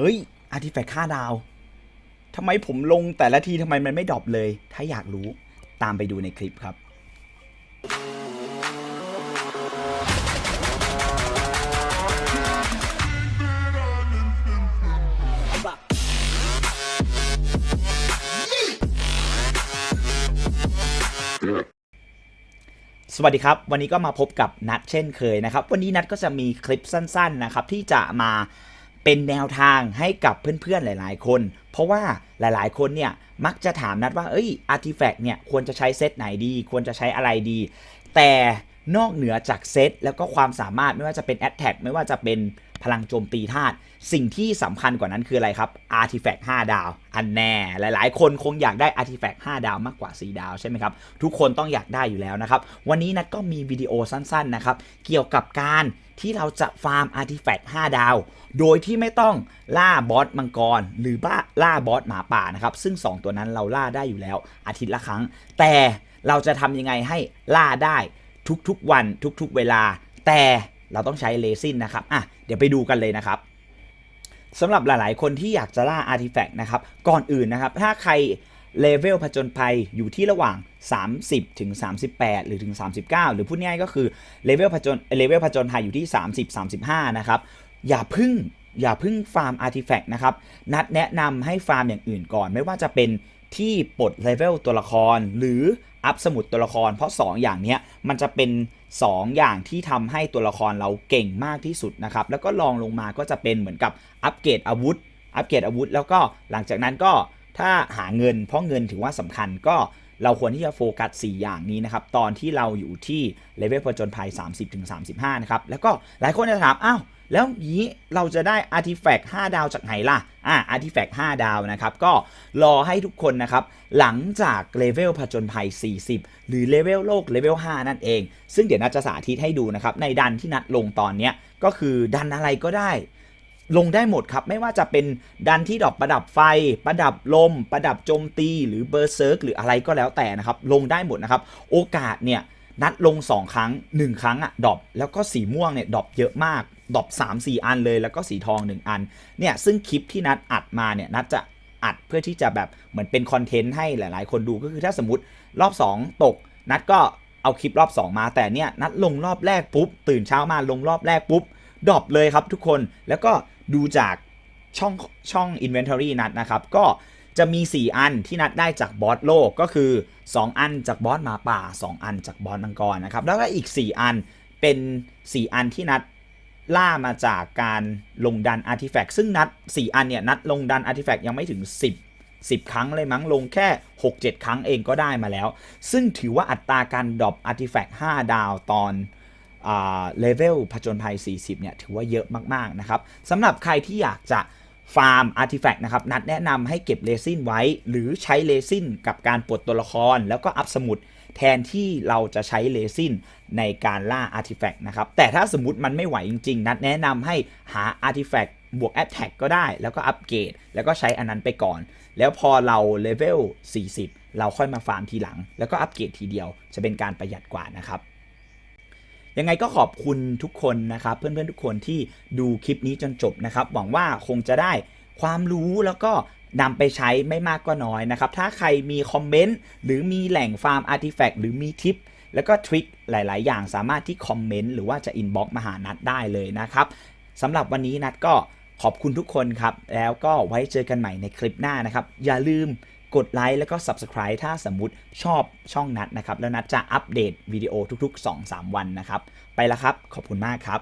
เอ้ยอาร์ติแฟกต์ค่าดาวทำไมผมลงแต่ละทีทำไมมันไม่ดรอปเลย ถ้าอยากรู้ตามไปดูในคลิปครับสวัสดีครับ วันนี้ก็มาพบกับนัดเช่นเคยนะครับ วันนี้นัดก็จะมีคลิปสั้น ๆนะครับ ที่จะมา เป็นแนวทางให้กับเพื่อนๆหลาย ๆ คน เพราะว่าหลายๆ คนเนี่ยมักจะถามนัดว่าเอ้ยอาร์ติแฟกต์เนี่ยควรจะใช้เซตไหนดี ควรจะใช้อะไรดี แต่ นอกเหนือจากเซตแล้วก็ความสามารถไม่ว่าจะเป็นแอ t แทกไม่ว่าจะเป็นพลังโจมตีธาตุสิ่งที่สำคัญกว่านั้นคืออะไรครับอาร์ติแฟกต์5ดาว อันแน่ หลายๆ คนคงอยากได้อาร์ติแฟกต์5ดาวมากกว่า 4 ดาวใช่ไหมครับ ทุกคนต้องอยากได้อยู่แล้วนะครับ วันนี้นัดก็มีวิดีโอสั้นๆนะครับ เกี่ยวกับการที่เราจะฟาร์มอาร์ติแฟกต์5ดาว โดยที่ไม่ต้องล่าบอสมังกร หรือบ้าล่าบอสหมาป่านะครับ ซึ่ง 2 ตัวนั้นเราล่าได้อยู่แล้วอาทิตย์ละครั้ง แต่เราจะทำยังไงให้ล่าได้ ทุกๆวันทุกๆเวลา แต่เราต้องใช้เลซินนะครับอะเดี๋ยวไปดูกันเลยนะครับสำหรับหลายๆ คนที่อยากจะล่าอาร์ติแฟกต์นะครับ ก่อนอื่นนะครับ ถ้าใครเลเวลผจญภัยอยู่ที่ระหว่าง 30 ถึง 38 หรือถึง 39 หรือพูดง่ายๆก็คือเลเวลผจญเลเวลผจญภัยอยู่ที่ 30 35 นะครับ อย่าพึ่งอย่าพึ่งฟาร์มอาร์ติแฟกต์นะครับ นัดแนะนำให้ฟาร์มอย่างอื่นก่อน ไม่ว่าจะเป็นที่ปลดเลเวลตัวละคร หรืออัพสมุดตัวละคร เพราะ 2 อย่างนี้มันจะเป็น 2 อย่างที่ทำให้ตัวละครเราเก่งมากที่สุดนะครับ แล้วก็ลองลงมาก็จะเป็นเหมือนกับอัปเกรดอาวุธ อัปเกรดอาวุธ แล้วก็หลังจากนั้นก็ถ้าหาเงิน เพราะเงินถือว่าสำคัญก็ เราควรที่จะโฟกัส 4 อย่างนี้นะครับ ตอนที่เราอยู่ที่เลเวลผจญภัย 30-35 นะครับ แล้วก็หลายคนจะถาม อ้าว แล้วนี้เราจะได้อาร์ติแฟกต์5ดาวจากไหนล่ะ อ่าอาร์ติแฟกต์5ดาวนะครับ ก็รอให้ทุกคนนะครับ หลังจากเลเวลผจญภัย 40 หรือเลเวลโลกเลเวล5นั่นเอง ซึ่งเดี๋ยวนัดจะสาธิตให้ดูนะครับ ในดันที่นัดลงตอนเนี้ยก็คือดันอะไรก็ได้ ลงได้หมดครับ ไม่ว่าจะเป็นดันที่ดอกประดับไฟ ประดับลม ประดับโจมตีหรือเบอร์เซิร์กหรืออะไรก็แล้วแต่นะครับ ลงได้หมดนะครับ โอกาสเนี่ยนัดลง 2 ครั้ง 1 ครั้งอะดอปแล้วก็สีม่วงเนี่ยดอปเยอะมากดอป3 4 อันเลยแล้วก็สีทอง 1 อันเนี่ยซึ่งคลิปที่นัดอัดมาเนี่ยนัดจะอัดเพื่อที่จะแบบเหมือนเป็นคอนเทนต์ให้หลาย ๆ คนดูก็คือถ้าสมมติรอบ 2 ตก นัดก็เอาคลิปรอบ 2 มาแต่เนี่ยนัดลงรอบแรกปุ๊บตื่นเช้ามาลงรอบแรกปุ๊บ ดรอปเลยครับทุกคนแล้วก็ดูจากช่องช่อง Inventory นัดนะครับ ก็จะมี 4 อันที่นัดได้จากบอสโลกก็คือ 2 อันจากบอสหมาป่า 2 อันจากบอสมังกรนะครับ แล้วก็อีก 4 อันเป็น 4 อันที่นัดล่ามาจากการลงดันอาร์ติแฟกต์ซึ่งนัด 4 อันเนี่ยนัดลงดันอาร์ติแฟกต์ยังไม่ถึง 10 10 ครั้งเลยมั้งลงแค่ 6-7 ครั้งเองก็ได้มาแล้ว ซึ่งถือว่าอัตราการดรอปอาร์ติแฟกต์5ดาวตอน เลเวลผจญภัย 40 เนี่ย ถือว่าเยอะมาก ๆ นะครับสำหรับใครที่อยากจะฟาร์มอาร์ติแฟกต์นะครับ นัดแนะนำให้เก็บเลซินไว้ หรือใช้เลซินกับการปลดตัวละคร แล้วก็อัพสมุด แทนที่เราจะใช้เลซินในการล่าอาร์ติแฟกต์นะครับ แต่ถ้าสมมติมันไม่ไหวจริง ๆ นัดแนะนำให้หาอาร์ติแฟกต์บวกแอ t แท็กก็ได้ แล้วก็อัปเกรด แล้วก็ใช้อันนั้นไปก่อน แล้วพอเราเลเวล 40 เราค่อยมาฟาร์มทีหลัง แล้วก็อัปเกรดทีเดียว จะเป็นการประหยัดกว่านะครับ ยังไงก็ขอบคุณทุกคนนะครับ เพื่อนๆทุกคนที่ดูคลิปนี้จนจบนะครับ หวังว่าคงจะได้ความรู้แล้วก็นำไปใช้ไม่มากก็น้อยนะครับ ถ้าใครมีคอมเมนต์หรือมีแหล่งฟาร์มอาร์ติแฟกต์หรือมีทิป แล้วก็ทริคหลาย ๆ อย่างสามารถที่คอมเมนต์หรือว่าจะอินบ็อกมาหานัดได้เลยนะครับสำหรับวันนี้นัดก็ขอบคุณทุกคนครับ แล้วก็ไว้เจอกันใหม่ในคลิปหน้านะครับ อย่าลืม กดไลค์แล้วก็ Subscribe ถ้าสมมติชอบช่องนัดนะครับ แล้วนัดจะอัปเดตวิดีโอทุกๆ 2-3 วันนะครับ ไปแล้วครับ ขอบคุณมากครับ